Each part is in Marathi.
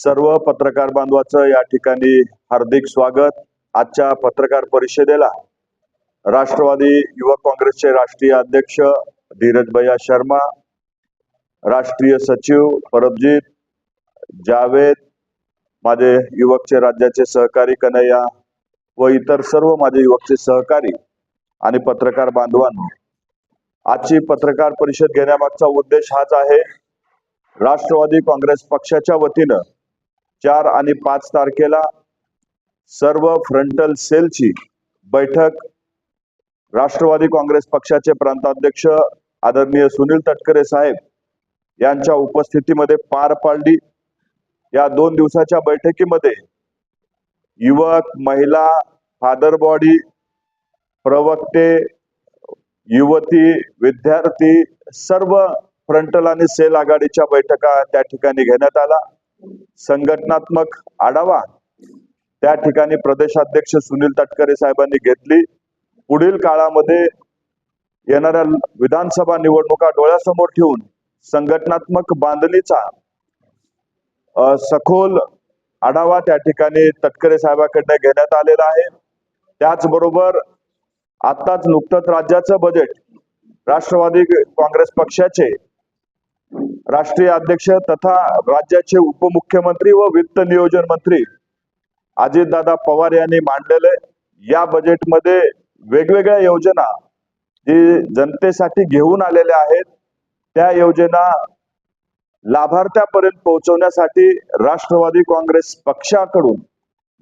सर्व पत्रकार बांधवाचं या ठिकाणी हार्दिक स्वागत आजच्या पत्रकार परिषदेला. राष्ट्रवादी युवक काँग्रेसचे राष्ट्रीय अध्यक्ष धीरज भैया शर्मा राष्ट्रीय सचिव परबजीत जावेद माझे युवकचे राज्याचे सहकारी कन्हैया व इतर सर्व माझे युवकचे सहकारी आणि पत्रकार बांधवांनो आजची पत्रकार परिषद घेण्यामागचा उद्देश हाच आहे. राष्ट्रवादी काँग्रेस पक्षाच्या वतीनं चार आणि पाच तारखेला सर्व फ्रंटल सेलची बैठक राष्ट्रवादी काँग्रेस पक्षाचे प्रांताध्यक्ष आदरणीय सुनील तटकरे साहेब यांच्या उपस्थितीमध्ये पार पाडली. या दोन दिवसाच्या बैठकीमध्ये युवक महिला फादर बॉडी प्रवक्ते युवती विद्यार्थी सर्व फ्रंटल आणि सेल आघाडीच्या बैठका त्या ठिकाणी घेण्यात आला संघटनात्मक आढावा त्या ठिकाणी प्रदेशाध्यक्ष सुनील तटकरे साहेबांनी घेतली. पुढील काळामध्ये येणाऱ्या विधानसभा निवडणुका डोळ्यासमोर ठेवून संघटनात्मक बांधणीचा सखोल आढावा त्या ठिकाणी तटकरे साहेबांकडनं घेण्यात आलेला आहे. त्याचबरोबर आताच नुकतंच राज्याचं बजेट राष्ट्रवादी काँग्रेस पक्षाचे राष्ट्रीय अध्यक्ष तथा राज्याचे उपमुख्यमंत्री व वित्त नियोजन मंत्री अजितदादा पवार यांनी मांडलेले या बजेटमध्ये वेगवेगळ्या योजना जी जनतेसाठी घेऊन आलेल्या आहेत त्या योजना लाभार्थ्यापर्यंत पोहोचवण्यासाठी राष्ट्रवादी काँग्रेस पक्षाकडून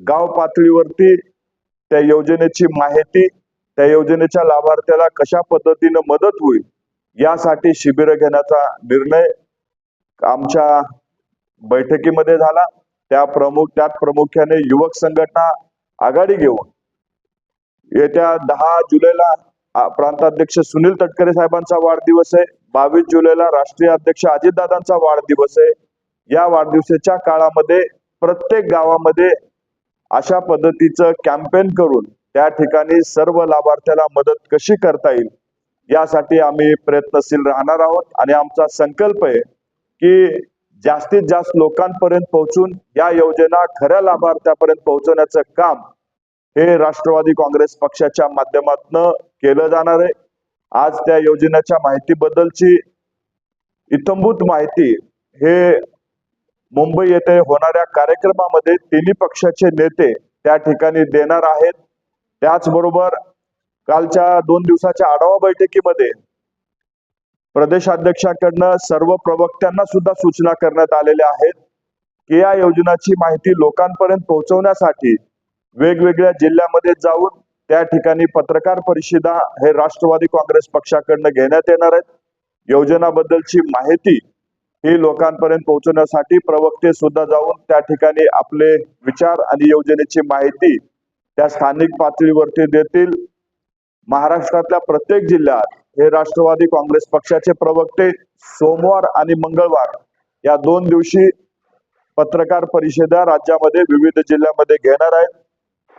गाव पातळीवरती त्या योजनेची माहिती त्या योजनेच्या लाभार्थ्याला कशा पद्धतीनं मदत होईल यासाठी शिबिर घेण्याचा निर्णय आमच्या बैठकीमध्ये झाला. त्या प्रमुख त्यात प्रामुख्याने युवक संघटना आघाडी घेऊन. येत्या दहा जुलैला प्रांताध्यक्ष सुनील तटकरे साहेबांचा वाढदिवस आहे. बावीस जुलैला राष्ट्रीय अध्यक्ष अजितदादांचा वाढदिवस आहे. या वाढदिवसाच्या काळामध्ये प्रत्येक गावामध्ये अशा पद्धतीचं कॅम्पेन करून त्या ठिकाणी सर्व लाभार्थ्याला मदत कशी करता येईल यासाठी आम्ही प्रयत्नशील राहणार आहोत. आणि आमचा संकल्प आहे की जास्तीत जास्त लोकांपर्यंत पोहोचून या योजना खऱ्या लाभार्थ्यापर्यंत पोहोचवण्याचं काम हे राष्ट्रवादी काँग्रेस पक्षाच्या माध्यमातून केलं जाणार आहे. आज त्या योजनेच्या माहितीबद्दलची इतंभूत माहिती हे मुंबई येथे होणाऱ्या कार्यक्रमामध्ये तिन्ही पक्षाचे नेते त्या ठिकाणी देणार आहेत. त्याचबरोबर कालच्या दोन दिवसाच्या आढावा बैठकीमध्ये प्रदेशाध्यक्षाकडनं सर्व प्रवक्त्यांना सुद्धा सूचना करण्यात आलेल्या आहेत की या योजनाची माहिती लोकांपर्यंत पोहोचवण्यासाठी वेगवेगळ्या जिल्ह्यामध्ये जाऊन त्या ठिकाणी पत्रकार परिषदा हे राष्ट्रवादी काँग्रेस पक्षाकडनं घेण्यात येणार आहेत. योजनाबद्दलची माहिती ही लोकांपर्यंत पोहोचवण्यासाठी प्रवक्ते सुद्धा जाऊन त्या ठिकाणी आपले विचार आणि योजनेची माहिती त्या स्थानिक पातळीवरती देतील. महाराष्ट्रातल्या प्रत्येक जिल्ह्यात हे राष्ट्रवादी काँग्रेस पक्षाचे प्रवक्ते सोमवार आणि मंगळवार या दोन दिवशी पत्रकार परिषदा राज्यामध्ये विविध जिल्ह्यामध्ये घेणार आहेत.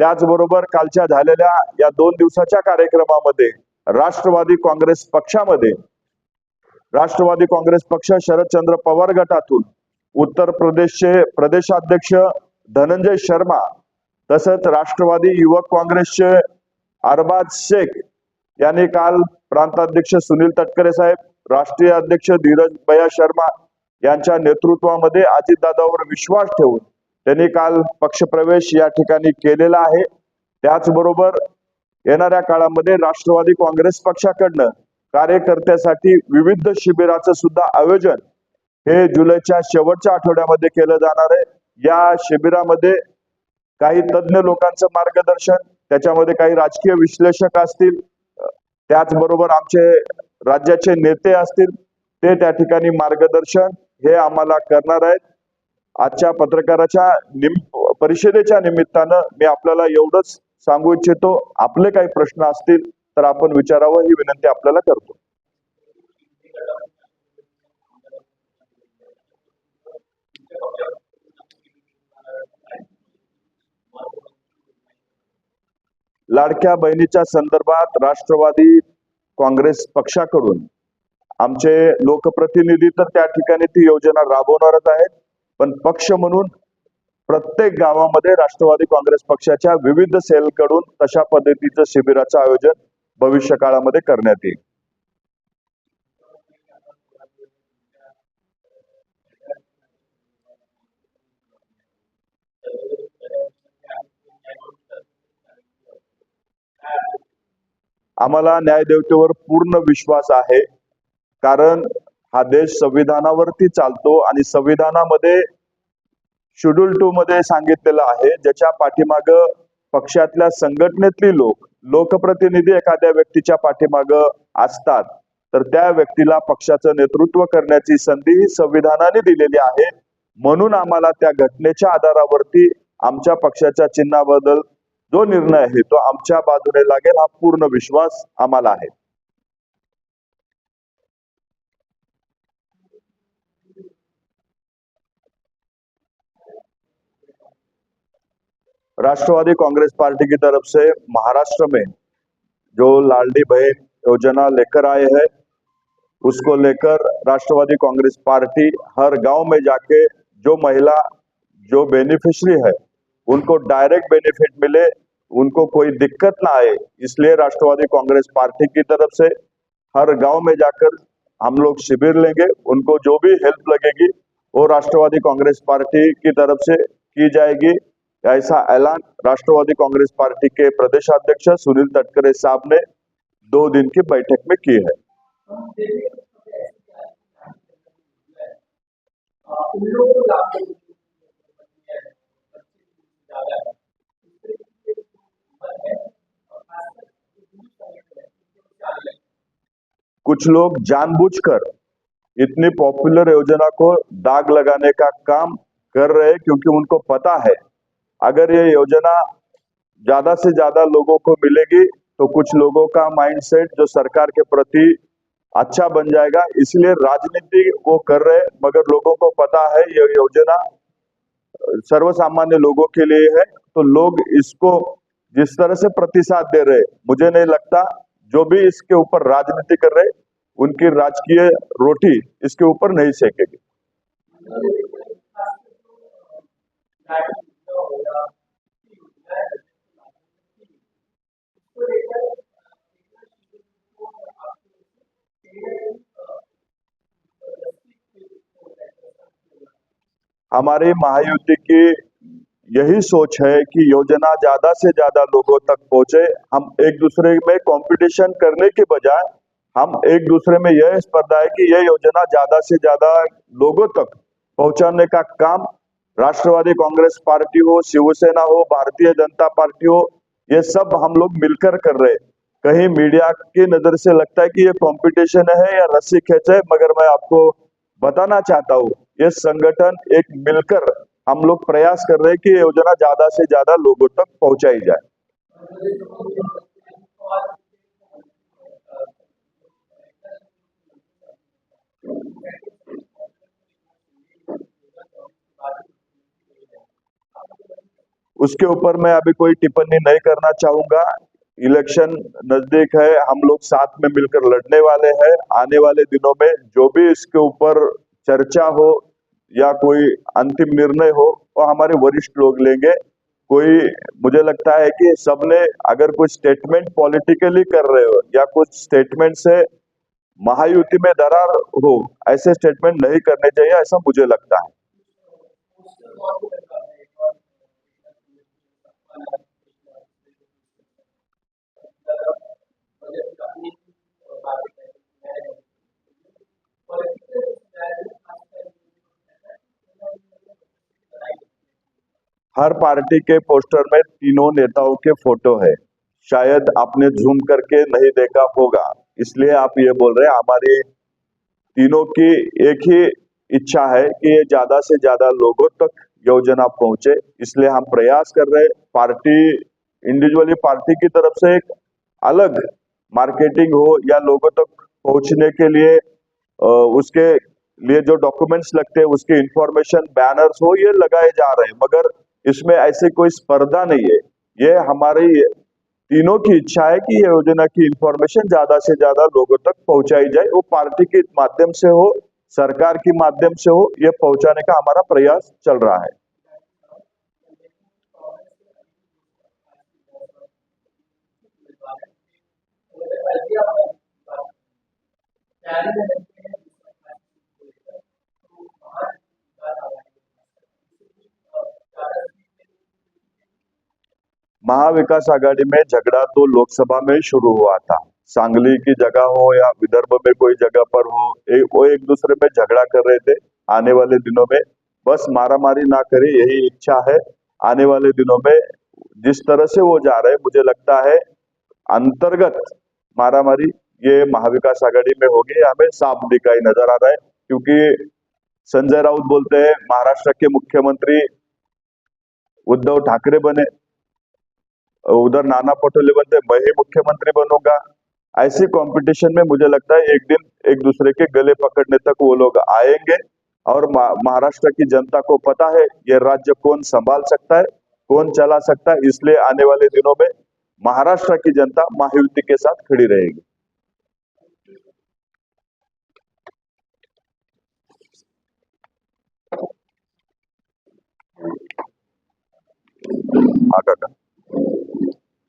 त्याचबरोबर कालच्या झालेल्या या दोन दिवसाच्या कार्यक्रमामध्ये राष्ट्रवादी काँग्रेस पक्षामध्ये राष्ट्रवादी काँग्रेस पक्ष शरदचंद्र पवार गटातून उत्तर प्रदेशचे प्रदेशाध्यक्ष धनंजय शर्मा तसंच राष्ट्रवादी युवक काँग्रेसचे अरबाज शेख यांनी काल प्रांताध्यक्ष सुनील तटकरे साहेब राष्ट्रीय अध्यक्ष धीरज भैया शर्मा यांच्या नेतृत्वामध्ये अजितदादावर विश्वास ठेवून त्यांनी काल पक्षप्रवेश या ठिकाणी केलेला आहे. त्याचबरोबर येणाऱ्या काळामध्ये राष्ट्रवादी काँग्रेस पक्षाकडनं कार्यकर्त्यासाठी विविध शिबिराचं सुद्धा आयोजन हे जुलैच्या शेवटच्या आठवड्यामध्ये केलं जाणार आहे. या शिबिरामध्ये काही तज्ज्ञ लोकांचं मार्गदर्शन त्याच्यामध्ये काही राजकीय विश्लेषक असतील त्याचबरोबर आमचे राज्याचे नेते असतील ते त्या ठिकाणी मार्गदर्शन हे आम्हाला करणार आहेत. आजच्या पत्रकाराच्या निम परिषदेच्या निमित्तानं मी आपल्याला एवढंच सांगू इच्छितो आपले काही प्रश्न असतील तर आपण विचारावं ही विनंती आपल्याला करतो. लाडक्या बहिणीच्या संदर्भात राष्ट्रवादी काँग्रेस पक्षाकडून आमचे लोकप्रतिनिधी तर त्या ठिकाणी ती योजना राबवणारच आहेत. पण पक्ष म्हणून प्रत्येक गावामध्ये राष्ट्रवादी काँग्रेस पक्षाच्या विविध सेलकडून तशा पद्धतीचं शिबिराचं आयोजन भविष्य काळामध्ये करण्यात येईल. आम्हाला न्यायदेवतेवर पूर्ण विश्वास आहे. कारण हा देश संविधानावरती चालतो आणि संविधानामध्ये शेड्यूल टू मध्ये सांगितलेलं आहे. ज्याच्या पाठीमाग पक्षातल्या संघटनेतली लोक लोकप्रतिनिधी एखाद्या व्यक्तीच्या पाठीमाग असतात. तर त्या व्यक्तीला पक्षाचं नेतृत्व करण्याची संधी ही संविधानाने दिलेली आहे. म्हणून आम्हाला त्या घटनेच्या आधारावरती आमच्या पक्षाच्या चिन्हाबद्दल जो निर्णय आहे तो आमच्या बाजूने लागेल हा पूर्ण विश्वास आहे. राष्ट्रवादी कांग्रेस पार्टी की तरफ़ से महाराष्ट्र में जो लाडली बहन योजना लेकर आए हैं, उसको लेकर राष्ट्रवादी कांग्रेस पार्टी हर गाँव में जाके जो महिला, जो बेनिफिशियरी है उनको डायरेक्ट बेनिफिट मिले, उनको कोई दिक्कत ना आए, इसलिए राष्ट्रवादी कांग्रेस पार्टी की तरफ़ से हर गाँव में जाकर हम लोग शिविर लेंगे, उनको जो भी हेल्प लगेगी, वो राष्ट्रवादी कांग्रेस पार्टी की तरफ़ से की जाएगी। ऐसा ऐलान राष्ट्रवादी कांग्रेस पार्टी के प्रदेश अध्यक्ष सुनील तटकरे साहब ने दो दिन की बैठक में की है लोगों को लाभ देने की ज़रूरत है ज़्यादा है और खासकर जो दूर संगठन है उनको ध्यान रखें कुछ लोग जानबूझकर इतनी पॉपुलर योजना को दाग लगाने का काम कर रहे हैं क्योंकि उनको पता है, अगर ये योजना ज़्यादा से ज़्यादा लोगों को मिलेगी तो कुछ लोगों का माइंडसेट जो सरकार के प्रति अच्छा बन जाएगा। इसलिए राजनीति वो कर रहे मगर लोगों को पता है ये योजना सर्वसामान्य लोगों के लिए है तो लोग इसको जिस तरह से प्रतिसाद दे रहे, मुझे नहीं लगता जो भी इसके ऊपर राजनीति कर रहे, उनकी राजकीय रोटी इसके ऊपर नहीं सेकेगी। हमारी महायुति की यही सोच है कि योजना ज़्यादा से ज़्यादा लोगों तक पहुँचे। हम एक दूसरे में कंपटीशन करने के बजाय हम एक दूसरे में यह स्पर्धा है कि यह योजना ज़्यादा से ज़्यादा लोगों तक पहुँचाने का काम राष्ट्रवादी कांग्रेस पार्टी हो, शिवसेना हो, भारतीय जनता पार्टी हो, ये सब हम लोग मिलकर कर रहे कहीं मीडिया की नज़र से लगता है कि ये कंपटीशन है या रस्सी खेच है मगर मैं आपको बताना चाहता हूँ ये संगठन एक मिलकर हम लोग प्रयास कर रहे हैं कि योजना ज़्यादा से ज़्यादा लोगों तक पहुंचाई जाए। उसके ऊपर मैं अभी कोई टिप्पणी नहीं करना चाहूँगा। इलेक्शन नज़दीक है, हम लोग साथ में मिलकर लड़ने वाले हैं। आने वाले दिनों में जो भी इसके ऊपर चर्चा हो या कोई अंतिम निर्णय हो, वो हमारे वरिष्ठ लोग लेंगे। कोई, मुझे लगता है कि सबने अगर कोई स्टेटमेंट पॉलिटिकली कर रहे हो, या कुछ स्टेटमेंट से महायुति में दरार हो, ऐसे स्टेटमेंट नहीं करने चाहिए, ऐसा मुझे लगता है। हर पार्टी के पोस्टर में तीनों नेताओं के फ़ोटो है। शायद आपने जूम करके नहीं देखा होगा। इसलिए आप ये बोल रहे हैं, हमारी तीनों की एक ही इच्छा है कि ये ज़्यादा से ज़्यादा लोगों तक योजना पहुँचे। इसलिए हम प्रयास कर रहे पार्टी, इंडिविजुअली पार्टी की तरफ़ से एक अलग मार्केटिंग हो या लोगों तक पहुँचने के लिए उसके लिए जो डॉक्यूमेंट्स लगते हैं, उसके इंफॉर्मेशन बैनर्स हो, ये लगाए जा रहे हैं। मगर इसमें ऐसे कोई स्पर्धा नहीं है। ये हमारी तीनों की इच्छा है कि ये योजना की इंफॉर्मेशन ज़्यादा से ज़्यादा लोगों तक पहुंचाई जाए। वो पार्टी के माध्यम से हो, सरकार के माध्यम से हो, ये पहुँचाने का हमारा प्रयास चल रहा है? महाविकास आघाड़ी में झगड़ा तो लोकसभा में शुरू हुआ था। सांगली की जगह हो या विदर्भ में कोई जगह पर हो ए, वो एक दूसरे में झगड़ा कर रहे थे आने वाले दिनों में। बस मारामारी ना करे यही इच्छा है। आने वाले दिनों में जिस तरह से वो जा रहे मुझे लगता है अंतर्गत मारामारी ये महाविकास आघाड़ी में होगी। हमें साफ़ दिखाई नज़र आ रहा है क्योंकि संजय राउत बोलते हैं महाराष्ट्र के मुख्यमंत्री उद्धव ठाकरे बने, उधर नाना पटोले बनते, मैं ही मुख्यमंत्री बनूँगा। ऐसी कंपटीशन में मुझे लगता है एक दिन एक दूसरे के गले पकड़ने तक वो लोग आएँगे। और महाराष्ट्र की जनता को पता है ये राज्य कौन संभाल सकता है, कौन चला सकता है। इसलिए आने वाले दिनों में महाराष्ट्र की जनता महायुति के साथ खड़ी रहेगी। हाँ ఆటోట